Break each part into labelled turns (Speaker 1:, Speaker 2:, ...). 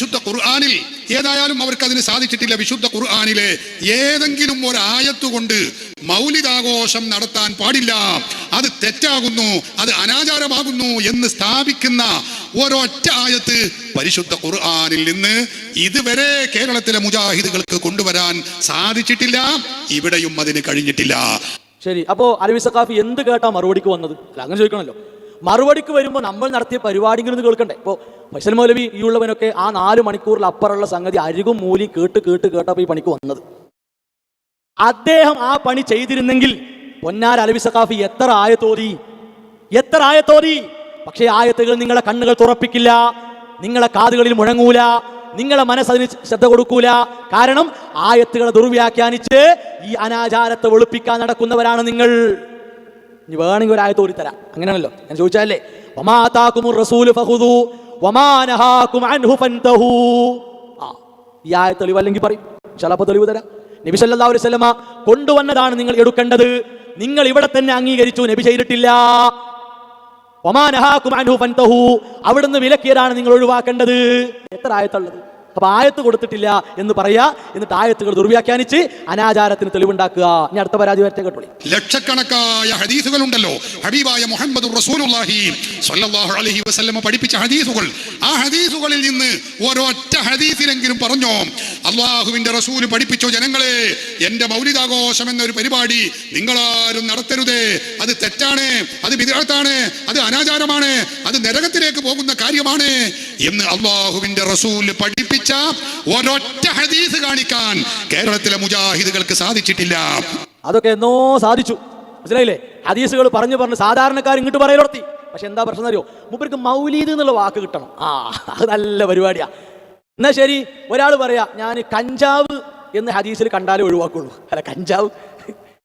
Speaker 1: പരിശുദ്ധ ഖുർആാനിൽ ഏതായാലും അവർക്ക് അതിന് സാധിച്ചിട്ടില്ല വിശുദ്ധ ഖുർആാനിലെ. ഏതെങ്കിലും ഒരായത്തുകൊണ്ട് മൗലികാഘോഷം നടത്താൻ പാടില്ല. അത് തെറ്റാകുന്നു അത് അനാചാരമാകുന്നു എന്ന് സ്ഥാപിക്കുന്ന ഒരൊറ്റ ആയത്ത് പരിശുദ്ധ ഖുർആാനിൽ നിന്ന് ഇതുവരെ കേരളത്തിലെ മുജാഹിദുകൾക്ക് കൊണ്ടുവരാൻ സാധിച്ചിട്ടില്ല ഇവിടെയും അതിന് കഴിഞ്ഞിട്ടില്ല.
Speaker 2: ശരി അപ്പോ അലവി സഖാഫി എന്ത് കേട്ടാ മറുപടിക്ക് വന്നത്? അങ്ങനെ ചോദിക്കണല്ലോ മറുപടിക്ക് വരുമ്പോൾ നമ്മൾ നടത്തിയ പരിപാടികൾ ഒന്ന് കേൾക്കണ്ടേ? ഇപ്പോൾ ഫൈസൽ മൗലവി ഈ ഉള്ളവനൊക്കെ ആ നാല് മണിക്കൂറിൽ അപ്പുറമുള്ള സംഗതി അരികും മൂലി കേട്ട് കേട്ട് കേട്ടപ്പോൾ ഈ പണിക്ക് വന്നത്. അദ്ദേഹം ആ പണി ചെയ്തിരുന്നെങ്കിൽ പൊന്നാർ അലവി സഖാഫി എത്ര ആയത്തോതി എത്ര ആയത്തോതി പക്ഷേ ആയത്തുകൾ നിങ്ങളെ കണ്ണുകൾ തുറപ്പിക്കില്ല നിങ്ങളെ കാതുകളിൽ മുഴങ്ങൂല നിങ്ങളെ മനസ്സതിന് ശ്രദ്ധ കൊടുക്കൂല. കാരണം ആയത്തുകളെ ദുർവ്യാഖ്യാനിച്ച് ഈ അനാചാരത്തെ വെളുപ്പിക്കാൻ നടക്കുന്നവരാണ് നിങ്ങൾ. ഇനി വേണമെങ്കിൽ ഒരു ആയത്ത് തരാം അങ്ങനെയാണല്ലോ. ഞാൻ ചോദിച്ചാലേ വമാതാക്കുമുർ റസൂൽ ഫഖുദു വമാനഹാക്കും അൻഹു ഫൻതഹു. ആ ഈ ആയ തെളിവ് അല്ലെങ്കിൽ പറയും. ചിലപ്പോൾ തെളിവ് തരാം. നബി സല്ലല്ലാഹു അലൈഹി വസല്ലമ കൊണ്ടുവന്നതാണ് നിങ്ങൾ എടുക്കേണ്ടത്. നിങ്ങൾ ഇവിടെ തന്നെ അംഗീകരിച്ചു. നബി ചെയ്തിട്ടില്ല. ഒമാനഹാക്കും അൻഹു ഫൻതഹു. അവിടുന്ന് വിലക്കിയതാണ് നിങ്ങൾ ഒഴിവാക്കേണ്ടത്. എത്ര ആയത്തുള്ളത്? അപ്പൊ ആയത്ത് കൊടുത്തിട്ടില്ല എന്ന് പറയാ. എന്നിട്ട് ആയത്തുകൾ ദുർവ്യാഖ്യാനിച്ച് അനാചാരത്തിന് തെളിവുണ്ടാക്കുക. ഇനി അടുത്ത പരാതി വരട്ടെ കേട്ടോളി.
Speaker 1: ലക്ഷക്കണക്കായ ഹദീസുകൾ ഉണ്ടല്ലോ ഹബീബായ മുഹമ്മദ് റസൂലുള്ളാഹി സ്വല്ലല്ലാഹു അലൈഹി വസല്ലമ പഠിപ്പിച്ച ഹദീസുകൾ. ആ ഹദീസുകളിൽ നിന്ന് ഒരൊറ്റ ഹദീസിലെങ്കിലും പറഞ്ഞോ? അള്ളാഹുവിന്റെ റസൂൽ പഠിപ്പിച്ചോ ജനങ്ങളെ? എന്റെ മൗലികാഘോഷം എന്നൊരു പരിപാടി നിങ്ങളാരും നടത്തരുതേ. അത് തെറ്റാണ് അത് വിദഗ്ധാണ് അത് അനാചാരമാണ് അത് നരകത്തിലേക്ക് പോകുന്ന കാര്യമാണ് എന്ന് അള്ളാഹുവിന്റെ റസൂൽ പഠിപ്പിച്ച ഒരൊറ്റ ഹദീസ് കാണിക്കാൻ കേരളത്തിലെ മുജാഹിദുകൾക്ക് സാധിച്ചിട്ടില്ല.
Speaker 2: അതൊക്കെ എന്നോ സാധിച്ചു. മനസ്സിലായില്ലേ? ഹദീസുകൾ പറഞ്ഞു പറഞ്ഞ് സാധാരണക്കാർ ഇങ്ങോട്ട് പറയലോർത്തി പക്ഷെ എന്താ പ്രശ്നം അറിയോ മുപ്പർക്ക് മൗലീദ് എന്നുള്ള വാക്ക് കിട്ടണം. ആ അത് നല്ല പരിപാടിയാ. എന്നാ ശരി ഒരാൾ പറയാ ഞാൻ കഞ്ചാവ് എന്ന് ഹദീസിൽ കണ്ടാലേ ഒഴിവാക്കുള്ളൂ. അല്ല കഞ്ചാവ്?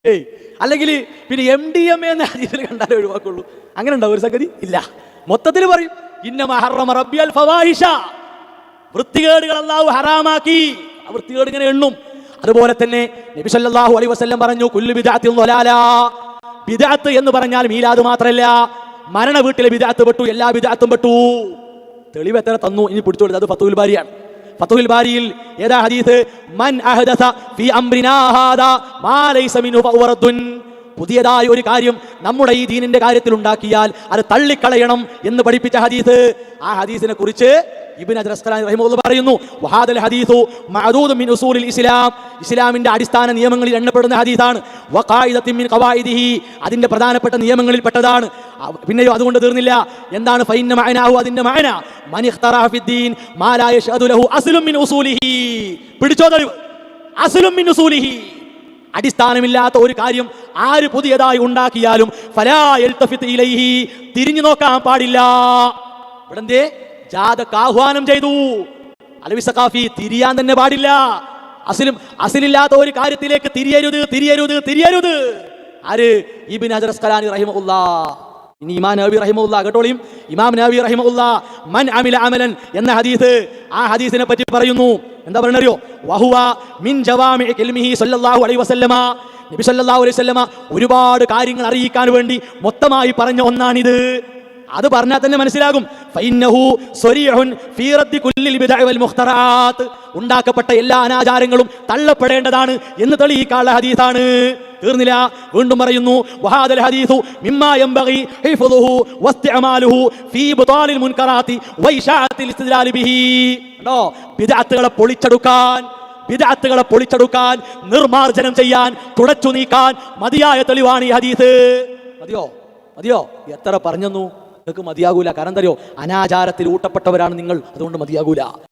Speaker 2: ഏയ് അല്ലെങ്കിൽ പിന്നെ എം ഡി എം എ എന്ന് ഹദീസിൽ കണ്ടാലേ ഒഴിവാക്കുള്ളൂ. അങ്ങനെ ഉണ്ടാവും ഒരു സംഗതി? ഇല്ല. മൊത്തത്തിൽ പറയും ഇന്ന മഹറമ റബ്ബിയൽ ഫവാഹിഷ. വൃത്തികേടുകൾ അള്ളാഹു ഹറാമാക്കി. ആ വൃത്തികേട് ഇങ്ങനെ എണ്ണും. അതുപോലെ തന്നെ നബി സല്ലല്ലാഹു അലൈഹി വസല്ലം പറഞ്ഞു കുല്ലു ബിദഅത്തിൻ ദലാല. ബിദഅത്ത് എന്ന് പറഞ്ഞാൽ മീലാദ് മാത്രമല്ല മരണ വീട്ടിലെ ബിദഅത്ത് പെട്ടു എല്ലാ ബിദഅത്തും പെട്ടു. തെളിവ് എത്ര തന്നു? ഇനി പിടിച്ചോളൂ. അത് ഫത്തുൽ ബാരിയാണ്. ഫത്തുൽ ബാരിയിൽ ഏതാ ഹദീസ്? മൻ അഹദസ ഫി അംറിനാ ഹാദാ മാ ലൈസ മിൻഹു ഫവറദുൻ പുതിയതായ ഒരു കാര്യം നമ്മുടെ ഈ ദീനിന്റെ കാര്യത്തിൽ ഉണ്ടാക്കിയാൽ അത് തള്ളിക്കളയണം എന്ന് പഠിപ്പിച്ച ഹദീസ്. ആ ഹദീസിനെ കുറിച്ച് പറയുന്നു വഹാദൽ ഹദീസു മഅദൂദ് മിൻ ഉസൂലിൽ ഇസ്ലാം. ഇസ്ലാമിന്റെ അടിസ്ഥാന നിയമങ്ങളിൽ എണ്ണപ്പെടുന്ന ഹദീസാണ്. വഖായിദത്തിൻ മിൻ ഖവായിദിഹി. അതിന്റെ പ്രധാനപ്പെട്ട നിയമങ്ങളിൽ പെട്ടതാണ്. പിന്നെയോ അതുകൊണ്ട് തീർന്നില്ല. എന്താണ്? മഅനാഹു അതിന്റെ ലഹു മിൻ ഉസൂലിഹി. മിൻ ഉസൂലിഹി. അടിസ്ഥാനമില്ലാത്ത ഒരു കാര്യം ആര് പുതിയതായി ഉണ്ടാക്കിയാലും ഫലാ തിരിഞ്ഞു നോക്കാൻ പാടില്ല. ഇവിടെ എന്തേ ജാഥക്ക് ആഹ്വാനം ചെയ്തു. അലവി സഖാഫി തിരിയാൻ തന്നെ പാടില്ല. അസിലും അസിലില്ലാത്ത ഒരു കാര്യത്തിലേക്ക് തിരിയരുത് തിരിയരുത് തിരിയരുത്. ആര്? ഇബിൻ ഹജർ അസ്കലാനി റഹിമുല്ല ഇനി ഇമാം നബി റഹിമുല്ല കേട്ടോളിയും? ഇമാം നബി റഹിമുല്ല മൻ അമില അമലൻ എന്ന ഹദീസ് ആ ഹദീസിനെ പറ്റി പറയുന്നു. എന്താ പറയണറിയോ വഹുവ മിൻ ജവാമി കെൽമിഹി സല്ലല്ലാഹു അലൈഹി വസല്ലമ. നബി സല്ലല്ലാഹു അലൈഹി വസല്ലമ ഒരുപാട് കാര്യങ്ങൾ അറിയിക്കാൻ വേണ്ടി മൊത്തമായി പറഞ്ഞ ഒന്നാണിത്. അത് പറഞ്ഞാൽ തന്നെ മനസ്സിലാകും. ഉണ്ടാക്കപ്പെട്ട എല്ലാ അനാചാരങ്ങളും തള്ളപ്പെടേണ്ടതാണ് എന്ന് തെളിയിക്കാനുള്ള ഹദീസാണ്. തീർന്നില്ല. വീണ്ടും പറയുന്നു വഹാദൽ മിമ്മാ വസ്തിഅമാലുഹു ഫീ ബിഹി. കണ്ടോ? ബിദഅത്തുകളെ പൊളിച്ചെടുക്കാൻ വിദാത്തുകളെ പൊളിച്ചെടുക്കാൻ നിർമാർജനം ചെയ്യാൻ തുടച്ചു നീക്കാൻ മതിയായ തെളിവാണ് ഈ ഹദീസ്. മതിയോ? മതിയോ? എത്ര പറഞ്ഞെന്നു? നിങ്ങൾക്ക് മതിയാകൂല. കാരണം എന്തറിയോ അനാചാരത്തിൽ ഊട്ടപ്പെട്ടവരാണ് നിങ്ങൾ. അതുകൊണ്ട് മതിയാകൂല.